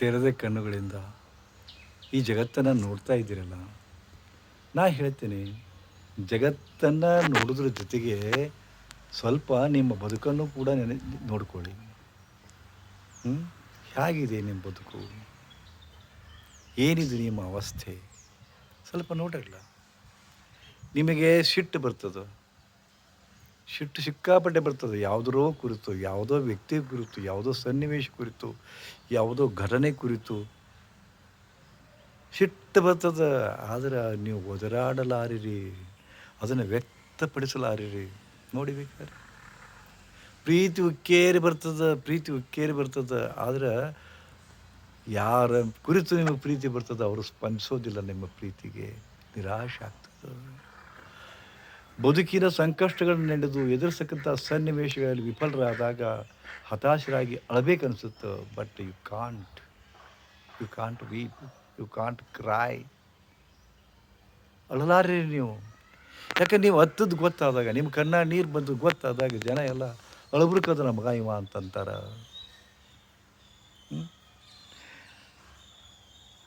ತೆರೆದ ಕಣ್ಣುಗಳಿಂದ ಈ ಜಗತ್ತನ್ನು ನೋಡ್ತಾ ಇದ್ದೀರಲ್ಲ, ನಾ ಹೇಳ್ತೀನಿ, ಜಗತ್ತನ್ನು ನೋಡೋದ್ರ ಜೊತೆಗೆ ಸ್ವಲ್ಪ ನಿಮ್ಮ ಬದುಕನ್ನು ಕೂಡ ನೆನೆ ನೋಡ್ಕೊಳ್ಳಿ. ಹೇಗಿದೆ ನಿಮ್ಮ ಬದುಕು? ಏನಿದೆ ನಿಮ್ಮ ಅವಸ್ಥೆ? ಸ್ವಲ್ಪ ನೋಡಿರಲ್ಲ. ನಿಮಗೆ ಸಿಟ್ಟು ಬರ್ತದೆ. ಸಿಟ್ಟು ಸಿಕ್ಕಾಪಟ್ಟೆ ಬರ್ತದೆ. ಯಾವುದರೋ ಕುರಿತು, ಯಾವುದೋ ವ್ಯಕ್ತಿ ಕುರಿತು, ಯಾವುದೋ ಸನ್ನಿವೇಶ ಕುರಿತು, ಯಾವುದೋ ಘಟನೆ ಕುರಿತು ಸಿಟ್ಟು ಬರ್ತದೆ. ಆದ್ರೆ ನೀವು ಒದರಾಡಲಾರಿರಿ, ಅದನ್ನು ವ್ಯಕ್ತಪಡಿಸಲಾರಿರಿ. ನೋಡಿ ಬೇಕಾದ್ರೆ ಪ್ರೀತಿ ಉಕ್ಕೇರಿ ಬರ್ತದೆ, ಪ್ರೀತಿ ಉಕ್ಕೇರಿ ಬರ್ತದೆ. ಆದ್ರೆ ಯಾರ ಕುರಿತು ನಿಮಗೆ ಪ್ರೀತಿ ಬರ್ತದೆ, ಅವರು ಸ್ಪಂದಿಸೋದಿಲ್ಲ ನಿಮ್ಮ ಪ್ರೀತಿಗೆ. ನಿರಾಶೆ ಆಗ್ತದೆ. ಬದುಕಿನ ಸಂಕಷ್ಟಗಳನ್ನು ನಡೆದು ಎದುರಿಸಕ್ಕಂಥ ಸನ್ನಿವೇಶಗಳಲ್ಲಿ ವಿಫಲರಾದಾಗ ಹತಾಶರಾಗಿ ಅಳಬೇಕನ್ಸುತ್ತೆ but you can't you can't weep you can't cry ಅಳಲಾರ್ರಿ ನೀವು. ಯಾಕಂದ್ರೆ ನೀವು ಹತ್ತದ್ದು ಗೊತ್ತಾದಾಗ, ನಿಮ್ಮ ಕಣ್ಣ ನೀರು ಬಂದು ಗೊತ್ತಾದಾಗ ಜನ ಎಲ್ಲ ಅಳಬ್ರಕದ ಮಗ ಇವ ಅಂತಂತಾರ?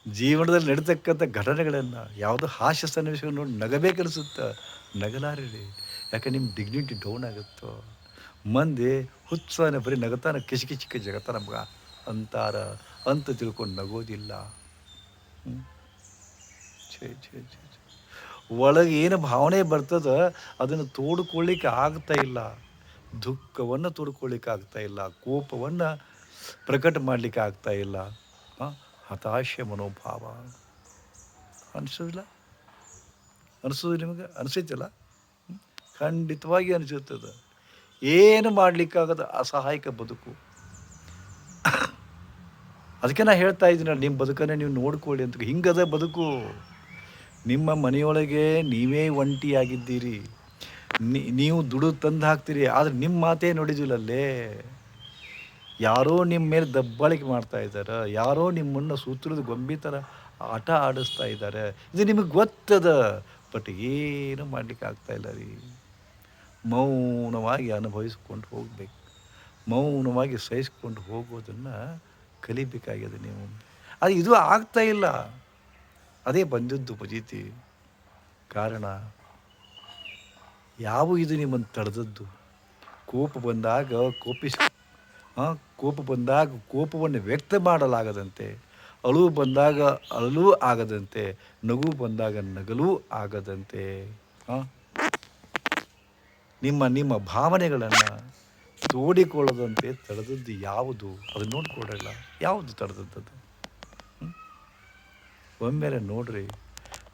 ಜೀವನದಲ್ಲಿ ನಡೀತಕ್ಕಂಥ ಘಟನೆಗಳನ್ನು ಯಾವುದೋ ಹಾಸ್ಯ ಸನ್ನಿವೇಶಗಳನ್ನು ನೋಡಿ ನಗಬೇಕನ್ಸುತ್ತೆ ನಗಲಾರಿರಿ. ಯಾಕೆ ನಿಮ್ಮ ಡಿಗ್ನಿಟಿ ಡೌನ್ ಆಗುತ್ತೋ? ಮಂದಿ ಹುತ್ಸಾನೆ ಬರೀ ನಗತಾನ ಕಿಚಿ ಚಿಕ್ಕ ಜಗತ್ತ ನಮ್ಗೆ. ಅಂತಾರ ಅಂತ ತಿಳ್ಕೊಂಡು ನಗೋದಿಲ್ಲ? ಛೇ ಛೇ ಛೇ. ಒಳಗೆ ಏನು ಭಾವನೆ ಬರ್ತದ, ಅದನ್ನು ತೋಡ್ಕೊಳ್ಳಿಕ್ಕೆ ಆಗ್ತಾ ಇಲ್ಲ. ದುಃಖವನ್ನು ತೋಡ್ಕೊಳ್ಳಿಕ್ಕೆ ಆಗ್ತಾ ಇಲ್ಲ. ಕೋಪವನ್ನು ಪ್ರಕಟ ಮಾಡಲಿಕ್ಕೆ ಆಗ್ತಾ ಇಲ್ಲ. ಹತಾಶೆ ಮನೋಭಾವ. ಅನಿಸೋದಿಲ್ಲ? ಅನಿಸೋದು ನಿಮಗೆ ಅನಿಸೈತಿಲ್ಲ? ಖಂಡಿತವಾಗಿ ಅನಿಸುತ್ತದೆ ಏನು ಮಾಡಲಿಕ್ಕಾಗದ ಅಸಹಾಯಕ ಬದುಕು. ಅದಕ್ಕೆ ನಾನು ಹೇಳ್ತಾ ಇದ್ದೀನಲ್ಲ ನಿಮ್ಮ ಬದುಕನ್ನೇ ನೀವು ನೋಡ್ಕೊಳ್ಳಿ ಅಂತ. ಹಿಂಗದ ಬದುಕು. ನಿಮ್ಮ ಮನೆಯೊಳಗೆ ನೀವೇ ಒಂಟಿಯಾಗಿದ್ದೀರಿ. ನೀವು ದುಡು ತಂದು ಹಾಕ್ತೀರಿ, ಆದರೆ ನಿಮ್ಮ ಮಾತೇ ನೋಡಿದಿಲ್ಲಲ್ಲೇ ಯಾರೋ ನಿಮ್ಮ ಮೇಲೆ ದಬ್ಬಾಳಿಕೆ ಮಾಡ್ತಾ ಇದ್ದಾರೆ, ಯಾರೋ ನಿಮ್ಮನ್ನು ಸೂತ್ರದ ಗೊಂಬಿ ಥರ ಆಟ ಆಡಿಸ್ತಾ ಇದ್ದಾರೆ. ಇದು ನಿಮಗೆ ಗೊತ್ತದ. ಬಟ್ ಏನು ಮಾಡ್ಲಿಕ್ಕೆ ಆಗ್ತಾಯಿಲ್ಲ ರೀ. ಮೌನವಾಗಿ ಅನುಭವಿಸ್ಕೊಂಡು ಹೋಗ್ಬೇಕು. ಮೌನವಾಗಿ ಸಹಿಸ್ಕೊಂಡು ಹೋಗೋದನ್ನು ಕಲಿಬೇಕಾಗಿದೆ ನೀವು. ಅದು ಇದು ಆಗ್ತಾ ಇಲ್ಲ. ಅದೇ ಬಂದದ್ದು ಪಜೀತಿ ಕಾರಣ, ಯಾವ ಇದು ನಿಮ್ಮನ್ನು ತಡೆದದ್ದು? ಕೋಪ ಬಂದಾಗ ಕೋಪಿಸ್ ಕೋಪ ಬಂದಾಗ ಕೋಪವನ್ನು ವ್ಯಕ್ತ ಮಾಡಲಾಗದಂತೆ ಅಳುವು ಬಂದಾಗ ಅಳಲೂ ಆಗದಂತೆ, ನಗು ಬಂದಾಗ ನಗಲೂ ಆಗದಂತೆ? ನಿಮ್ಮ ನಿಮ್ಮ ಭಾವನೆಗಳನ್ನು ತೋಡಿಕೊಳ್ಳದಂತೆ ತಡೆದದ್ದು ಯಾವುದು? ಅದು ನೋಡಿಕೊಳ್ಳಲ್ಲ ಯಾವುದು ತಡೆದದ್ದು ಒಮ್ಮೆಲೆ ನೋಡ್ರಿ,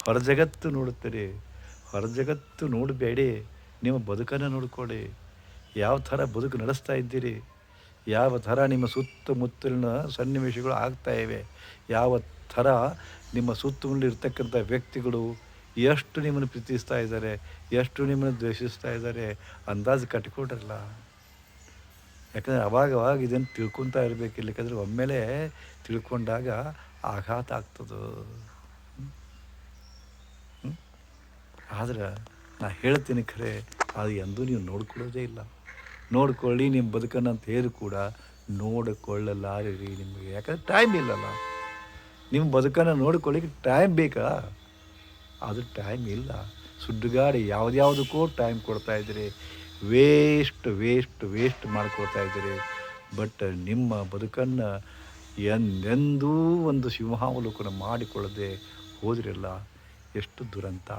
ಹೊರ ಜಗತ್ತು ನೋಡುತ್ತೀರಿ. ಹೊರ ಜಗತ್ತು ನೋಡಬೇಡಿ. ನಿಮ್ಮ ಬದುಕನ್ನು ನೋಡ್ಕೊಳ್ಳಿ ಯಾವ ಥರ ಬದುಕು ನಡೆಸ್ತಾ ಇದ್ದೀರಿ? ಯಾವ ಥರ ನಿಮ್ಮ ಸುತ್ತಮುತ್ತಲಿನ ಸನ್ನಿವೇಶಗಳು ಆಗ್ತಾ ಇವೆ? ಯಾವ ಥರ ನಿಮ್ಮ ಸುತ್ತಮುತ್ತಲಿರ್ತಕ್ಕಂಥ ವ್ಯಕ್ತಿಗಳು ಎಷ್ಟು ನಿಮ್ಮನ್ನು ಪ್ರೀತಿಸ್ತಾ ಇದ್ದಾರೆ, ಎಷ್ಟು ನಿಮ್ಮನ್ನು ದ್ವೇಷಿಸ್ತಾ ಇದ್ದಾರೆ ಅಂದಾಜು ಕಟ್ಕೊಡ್ರಲ್ಲ ಯಾಕಂದರೆ ಅವಾಗ ಅವಾಗ ಇದನ್ನು ತಿಳ್ಕೊತಾ ಇರಬೇಕು. ಯಾಕಂದರೆ ಒಮ್ಮೆಲೆ ತಿಳ್ಕೊಂಡಾಗ ಆಘಾತ ಆಗ್ತದೆ. ಆದ್ರೆ ನಾ ಹೇಳ್ತೀನಿ ಖರೆ, ಅದು ಎಂದೂ ನೀವು ನೋಡ್ಕೊಳ್ಳೋದೇ ಇಲ್ಲ. ನೋಡ್ಕೊಳ್ಳಿ ನಿಮ್ಮ ಬದುಕನ್ನು ಅಂತ ಹೇಳಿ ಕೂಡ ನೋಡಿಕೊಳ್ಳಲಾರಿರಿ ನಿಮಗೆ. ಯಾಕಂದ್ರೆ ಟೈಮ್ ಇಲ್ಲಲ್ಲ. ನಿಮ್ಮ ಬದುಕನ್ನು ನೋಡ್ಕೊಳ್ಳಿಕ್ಕೆ ಟೈಮ್ ಬೇಕಾ? ಅದು ಟೈಮ್ ಇಲ್ಲ. ಸುಡ್ಡುಗಾಡಿ ಯಾವುದ್ಯಾವುದಕ್ಕೂ ಟೈಮ್ ಕೊಡ್ತಾ ಇದ್ದೀರಿ. ವೇಸ್ಟ್ ವೇಸ್ಟ್ ವೇಸ್ಟ್ ಮಾಡ್ಕೊಳ್ತಾ ಇದ್ದೀರಿ. ಬಟ್ ನಿಮ್ಮ ಬದುಕನ್ನು ಎಂದೆಂದೂ ಒಂದು ಸಿಂಹಾವಲೋಕನ ಮಾಡಿಕೊಳ್ಳದೆ ಹೋದ್ರಲ್ಲ. ಎಷ್ಟು ದುರಂತ.